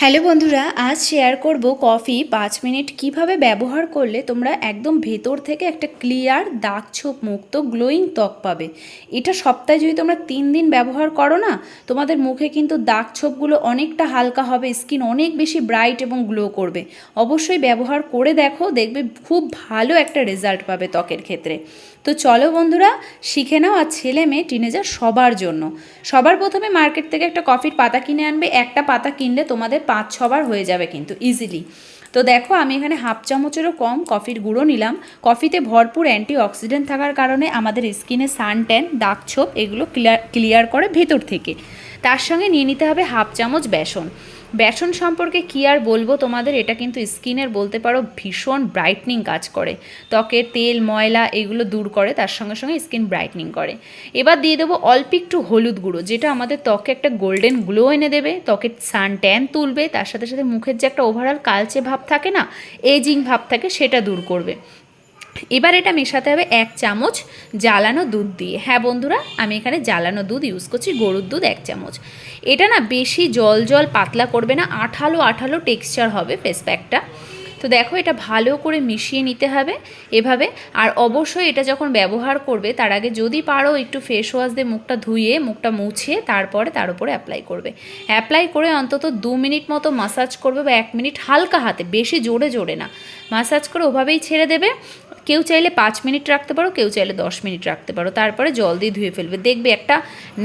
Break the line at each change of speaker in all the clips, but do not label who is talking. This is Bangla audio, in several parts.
হ্যালো বন্ধুরা, আজ শেয়ার করব কফি পাঁচ মিনিট কীভাবে ব্যবহার করলে তোমরা একদম ভেতর থেকে একটা ক্লিয়ার দাগ ছোপ মুক্ত গ্লোয়িং ত্বক পাবে। এটা সপ্তাহে যদি তোমরা তিন দিন ব্যবহার করো না, তোমাদের মুখে কিন্তু দাগ ছোপগুলো অনেকটা হালকা হবে স্কিন অনেক বেশি ব্রাইট এবং গ্লো করবে। অবশ্যই ব্যবহার করে দেখো, দেখবে খুব ভালো একটা রেজাল্ট পাবে ত্বকের ক্ষেত্রে। তো চলো বন্ধুরা, শিখে নাও আর ছেলে মেয়ে টিনেজার সবার জন্য। সবার প্রথমে মার্কেট থেকে একটা কফির পাতা কিনে আনবে, একটা পাতা কিনলে তোমাদের পাঁচ ছবার হয়ে যাবে কিন্তু ইজিলি তো দেখো, আমি এখানে হাফ চামচেরও কম কফির গুঁড়ো নিলাম। কফিতে ভরপুর অ্যান্টি অক্সিডেন্ট থাকার কারণে আমাদের স্কিনে সান ট্যান দাগ ছোপ, এগুলো ক্লিয়ার ক্লিয়ার করে ভেতর থেকে। তার সঙ্গে নিয়ে নিতে হবে হাফ চামচ বেসন। বেসন সম্পর্কে কী আর বলব তোমাদের? এটা কিন্তু স্কিনের বলতে পারো ভীষণ ব্রাইটনিং কাজ করে। ত্বকের তেল, ময়লা এগুলো দূর করে, তার সঙ্গে সঙ্গে স্কিন ব্রাইটনিং করে। এবার দিয়ে দেবো অল্প একটু হলুদ গুঁড়ো, যেটা আমাদের ত্বকে একটা গোল্ডেন গ্লো এনে দেবে, ত্বকের সান ট্যান তুলবে, তার সাথে সাথে মুখের যে একটা ওভারঅল কালচে ভাব থাকে না এজিং ভাব থাকে, সেটা দূর করবে। এবার এটা মেশাতে হবে এক চামচ জ্বালানো দুধ দিয়ে। হ্যাঁ বন্ধুরা, আমি এখানে জ্বালানো দুধ ইউজ করছি, গরুর দুধ এক চামচ। এটা না বেশি জল জল পাতলা করবে না, আঠালো আঠালো টেক্সচার হবে ফেস প্যাকটা তো দেখো এটা ভালো করে মিশিয়ে নিতে হবে এভাবে। আর অবশ্যই এটা যখন ব্যবহার করবে, তার আগে যদি পারো একটু ফেস ওয়াশ দিয়ে মুখটা ধুয়ে, মুখটা মুছে, তারপরে তার উপরে অ্যাপ্লাই করবে। অ্যাপ্লাই করে অন্তত দু মিনিট মতো মাসাজ করবে বা এক মিনিট হালকা হাতে, বেশি জোরে জোরে না। মাসাজ করে ওভাবেই ছেড়ে দেবে। কেউ চাইলে পাঁচ মিনিট রাখতে পারো, কেউ চাইলে দশ মিনিট রাখতে পারো। তারপরে জল দিয়ে ধুয়ে ফেলবে। দেখবে একটা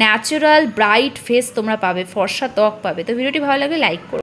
ন্যাচারাল ব্রাইট ফেস তোমরা পাবে, ফর্সা ত্বক পাবে। তো ভিডিওটি ভালো লাগলে লাইক করো।